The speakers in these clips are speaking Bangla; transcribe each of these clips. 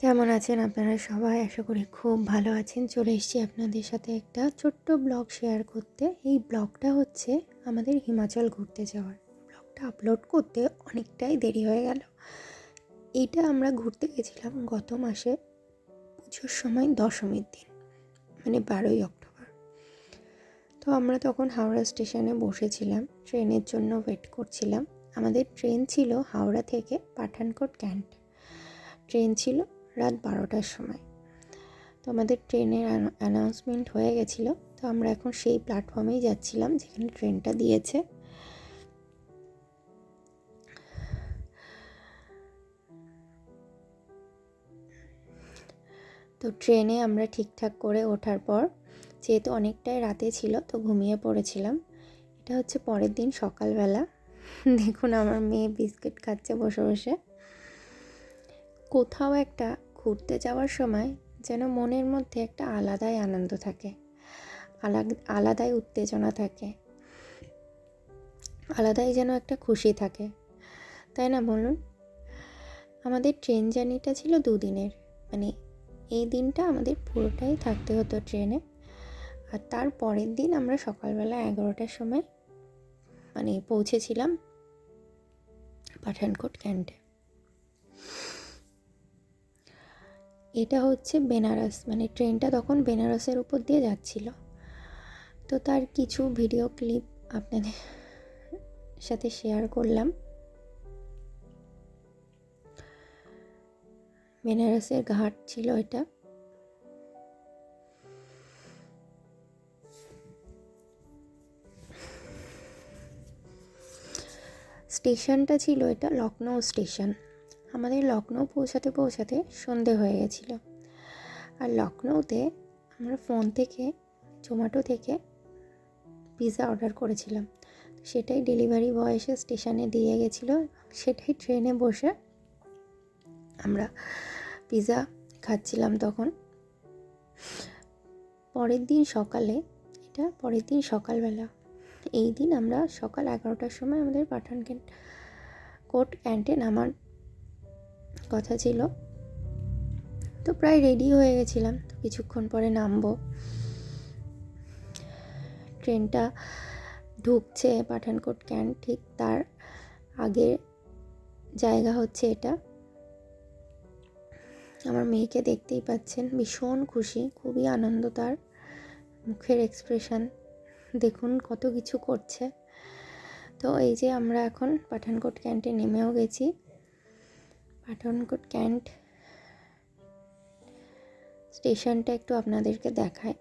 কেমন আছেন আপনারা সবাই? আশা করি খুব ভালো আছেন। চলে এসেছি আপনাদের সাথে একটা ছোট্ট ব্লগ শেয়ার করতে। এই ব্লগটা হচ্ছে আমাদের হিমাচল ঘুরতে যাওয়ার। ব্লগটা আপলোড করতে অনেকটাই দেরি হয়ে গেল। এইটা আমরা ঘুরতে গেছিলাম গত মাসে পুজোর সময় দশমীর দিন মানে বারোই অক্টোবর। তো আমরা তখন হাওড়া স্টেশনে বসেছিলাম, ট্রেনের জন্য ওয়েট করছিলাম। আমাদের ট্রেন ছিল হাওড়া থেকে পাঠানকোট ক্যান্ট। ট্রেন ছিল রাত বারোটার সময়। তো আমাদের ট্রেনের অ্যানাউন্সমেন্ট হয়ে গেছিল। তো আমরা এখন সেই প্ল্যাটফর্মেই যাচ্ছিলাম যেখানে ট্রেনটা দিয়েছে। তো ট্রেনে আমরা ঠিকঠাক করে ওঠার পর, যেহেতু অনেকটাই রাতে ছিল, তো ঘুমিয়ে পড়েছিলাম। এটা হচ্ছে পরের দিন সকালবেলা। দেখুন আমার মেয়ে বিস্কিট খাচ্ছে বসে বসে। কোথাও একটা ঘুরতে যাওয়ার সময় যেন মনের মধ্যে একটা আলাদাই আনন্দ থাকে আলাদাই উত্তেজনা থাকে, আলাদাই যেন একটা খুশি থাকে। তাই না বলুন? আমাদের ট্রেন জার্নিটা ছিল দুদিনের মানে এই দিনটা আমাদের পুরোটাই থাকতে হতো ট্রেনে। আর তার পরের দিন আমরা সকালবেলা এগারোটার সময় মানে পৌঁছেছিলাম পাঠানকোট ক্যান্টে এটা হচ্ছে বেনারস মানে ট্রেনটা তখন বেনারসের উপর দিয়ে যাচ্ছিল। তো তার কিছু ভিডিও ক্লিপ আপনাদের সাথে শেয়ার করলাম। বেনারসের ঘাট ছিল এটা। স্টেশনটা ছিল এটা লখনৌ স্টেশন। আমাদের লখনৌ পৌঁছাতে পৌঁছাতে সন্ধে হয়ে গেছিল। আর লখনৌতে আমরা ফোন থেকে জোম্যাটো থেকে পিৎজা অর্ডার করেছিলাম। সেটাই ডেলিভারি বয় এসে স্টেশনে দিয়ে গেছিল। সেটাই ট্রেনে বসে আমরা পিৎজা খাচ্ছিলাম তখন। পরের দিন সকালে, এটা পরের দিন সকালবেলা, এই দিন আমরা সকাল এগারোটার সময় আমাদের পাঠান কোর্ট ক্যান্টে নামার কথা ছিল। তো প্রায় রেডি হয়ে গেছিলাম। তো কিছুক্ষণ পরে নামবো। ট্রেনটা ঢুকছে পাঠানকোট ক্যান্ট ঠিক তার আগে জায়গা হচ্ছে এটা। আমার মেয়েকে দেখতেই পাচ্ছেন, ভীষণ খুশি, খুবই আনন্দ তার। মুখের এক্সপ্রেশন দেখুন কত কিছু করছে। তো এই যে আমরা এখন পাঠানকোট ক্যান্টে নেমেও গেছি। পাঠানকোট ক্যান্ট স্টেশনটা একটু আপনাদেরকে দেখায়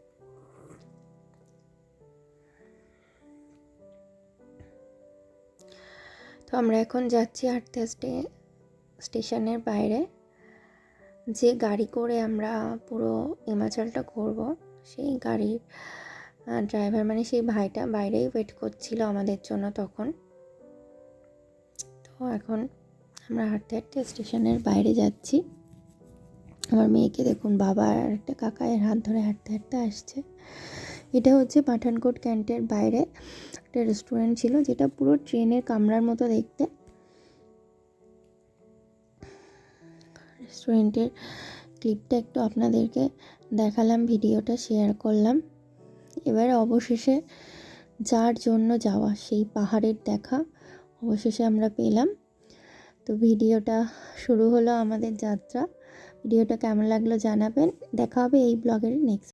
তো আমরা এখন যাচ্ছি হাঁটতে হাঁটতে স্টেশনের বাইরে। যে গাড়ি করে আমরা পুরো হিমাচলটা ঘুরবো, সেই গাড়ির ড্রাইভার মানে সেই ভাইটা বাইরেই ওয়েট করছিল আমাদের জন্য তখন। তো এখন আমরা হাঁটতে হাঁটতে স্টেশনের বাইরে যাচ্ছি। আমার মেয়েকে দেখুন, বাবা আর একটা কাকায়ের হাত ধরে হাঁটতে হাঁটতে আসছে। এটা হচ্ছে পাঠানকোট ক্যান্টের বাইরে একটা রেস্টুরেন্ট ছিল, যেটা পুরো ট্রেনের কামরার মতো দেখতে। রেস্টুরেন্টের ক্লিপটা একটু আপনাদেরকে দেখালাম, ভিডিওটা শেয়ার করলাম। এবারে অবশেষে যার জন্য যাওয়া, সেই পাহাড়ের দেখা অবশেষে আমরা পেলাম। তো ভিডিওটা শুরু হলো আমাদের যাত্রা। ভিডিওটা কেমন লাগল জানাবেন। দেখা হবে এই ব্লগের নেক্সট